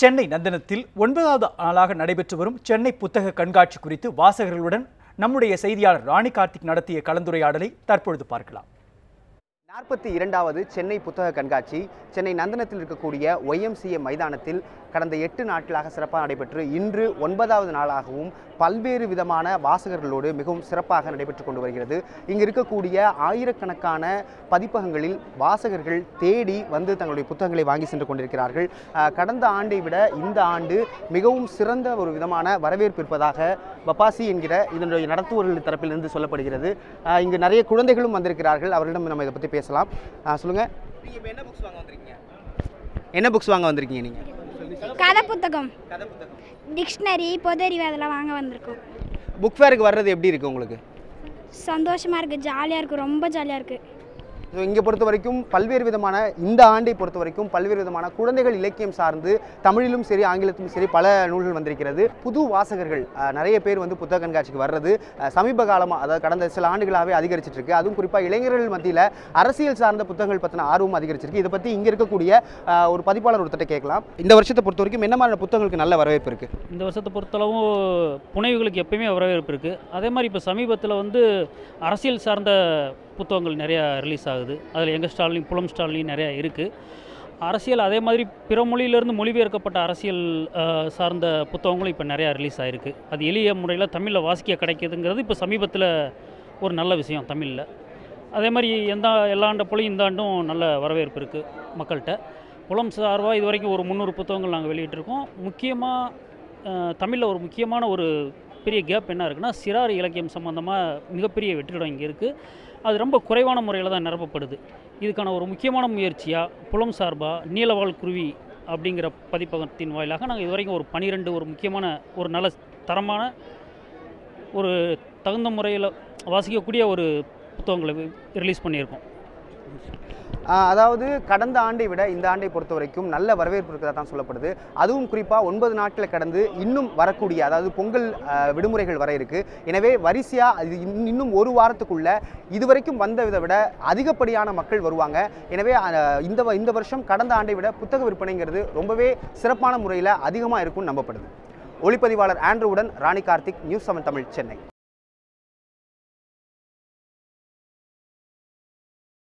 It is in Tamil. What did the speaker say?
சென்னை நந்தனத்தில் ஒன்பதாவது நாளாக நடைபெற்று வரும் சென்னை புத்தக கண்காட்சி குறித்து வாசகர்களுடன் நம்முடைய செய்தியாளர் ராணி கார்த்திக் நடத்திய கலந்துரையாடலை தற்பொழுது பார்க்கலாம். நாற்பத்தி இரண்டாவது சென்னை புத்தக கண்காட்சி சென்னை நந்தனத்தில் இருக்கக்கூடிய ஒய்எம்சிஏ மைதானத்தில் கடந்த எட்டு நாட்களாக சிறப்பாக நடைபெற்று இன்று ஒன்பதாவது நாளாகவும் பல்வேறு விதமான வாசகர்களோடு மிகவும் சிறப்பாக நடைபெற்று கொண்டு வருகிறது. இங்கு இருக்கக்கூடிய ஆயிரக்கணக்கான பதிப்பகங்களில் வாசகர்கள் தேடி வந்து தங்களுடைய புத்தகங்களை வாங்கி சென்று கொண்டிருக்கிறார்கள். கடந்த ஆண்டை விட இந்த ஆண்டு மிகவும் சிறந்த ஒரு விதமான வரவேற்பு இருப்பதாக பப்பாசி என்கிற இதனுடைய நடத்துவர்கள் தரப்பிலிருந்து சொல்லப்படுகிறது. இங்கு நிறைய குழந்தைகளும் வந்திருக்கிறார்கள். அவர்களிடம் நம்ம இதை பற்றி பேசலாம். அஹ், சொல்லுங்க. நீங்க இப்போ என்ன புக்ஸ் வாங்க வந்திருக்கீங்க? என்ன புக்ஸ் வாங்க வந்திருக்கீங்க நீங்க? கதை புத்தகம். கதை புத்தகம். டிக்ஷனரி பொதறிவு அதெல்லாம் வாங்க வந்திருக்கோம். புக் ஃபேருக்கு வர்றது எப்படி இருக்கு உங்களுக்கு? சந்தோஷமாக இருக்குது ஜாலியாக இருக்குது ரொம்ப ஜாலியாக இருக்குது ஸோ இங்கே பொறுத்த வரைக்கும் பல்வேறு விதமான இந்த ஆண்டை பொறுத்த வரைக்கும் பல்வேறு விதமான குழந்தைகள் இலக்கியம் சார்ந்து தமிழிலும் சரி ஆங்கிலத்திலும் சரி பல நூல்கள் வந்திருக்கிறது. புது வாசகர்கள் நிறைய பேர் வந்து புத்தக கண்காட்சிக்கு வர்றது சமீப காலமாக அதாவது கடந்த சில ஆண்டுகளாகவே அதிகரிச்சிட்டு இருக்கு அதுவும் குறிப்பாக இளைஞர்கள் மத்தியில் அரசியல் சார்ந்த புத்தகங்கள் பற்றின ஆர்வம் அதிகரிச்சிருக்கு. இதை பற்றி இங்கே இருக்கக்கூடிய ஒரு பதிப்பாளர் ஒருத்தட்ட கேட்கலாம். இந்த வருஷத்தை பொறுத்த வரைக்கும் என்ன மாதிரியான புத்தகங்களுக்கு நல்ல வரவேற்பு இருக்குது இந்த வருஷத்தை பொறுத்தளவும் புனைவுகளுக்கு எப்பயுமே வரவேற்பு இருக்குது அதே மாதிரி இப்போ சமீபத்தில் வந்து அரசியல் சார்ந்த புத்தகங்கள் நிறையா ரிலீஸ் ஆகுது. அதில் எங்கள் ஸ்டாலின் புலம் ஸ்டாலின் நிறையா இருக்குது அரசியல் அதே மாதிரி பிற மொழியிலேருந்து மொழிபெயர்க்கப்பட்ட அரசியல் சார்ந்த புத்தகங்களும் இப்போ நிறையா ரிலீஸ் ஆகிருக்கு அது எளிய முறையில் தமிழில் வாசிக்க கிடைக்கிதுங்கிறது இப்போ சமீபத்தில் ஒரு நல்ல விஷயம் தமிழில். அதே மாதிரி எந்த எல்லா ஆண்டை போலையும் இந்த ஆண்டும் நல்ல வரவேற்பு இருக்குது மக்கள்கிட்ட புலம் சார்பாக இது வரைக்கும் ஒரு முந்நூறு புத்தகங்கள் நாங்கள் வெளியிட்டிருக்கோம். முக்கியமாக தமிழில் ஒரு முக்கியமான ஒரு பெரிய கேப் என்ன இருக்குன்னா சிறார் இலக்கியம் சம்மந்தமாக மிகப்பெரிய வெற்றிடம் இங்கே இருக்குது அது ரொம்ப குறைவான முறையில் தான் நிரப்பப்படுது. இதுக்கான ஒரு முக்கியமான முயற்சியாக புலம் சார்பாக நீலவாழ் குருவி அப்படிங்கிற பதிப்பகத்தின் வாயிலாக நாங்கள் இது வரைக்கும் ஒரு பனிரெண்டு ஒரு முக்கியமான ஒரு நல்ல தரமான ஒரு தகுந்த முறையில் வாசிக்கக்கூடிய ஒரு புத்தகங்களை ரிலீஸ் பண்ணியிருக்கோம். அதாவது கடந்த ஆண்டை விட இந்த ஆண்டை பொறுத்த வரைக்கும் நல்ல வரவேற்பு இருக்கிறதா தான் சொல்லப்படுது. அதுவும் குறிப்பாக ஒன்பது நாட்களை கடந்து இன்னும் வரக்கூடிய அதாவது பொங்கல் விடுமுறைகள் வர இருக்கு. எனவே வரிசையாக அது இன்னும் இன்னும் ஒரு வாரத்துக்குள்ள இதுவரைக்கும் வந்ததை விட அதிகப்படியான மக்கள் வருவாங்க. எனவே இந்த வ- இந்த வருஷம் கடந்த ஆண்டை விட புத்தக விற்பனைங்கிறது ரொம்பவே சிறப்பான முறையில் அதிகமாக இருக்கும்னு நம்பப்படுது. ஒளிப்பதிவாளர் ஆண்ட்ரூவுடன் ராணி கார்த்திக் நியூஸ் செவன் தமிழ் சென்னை.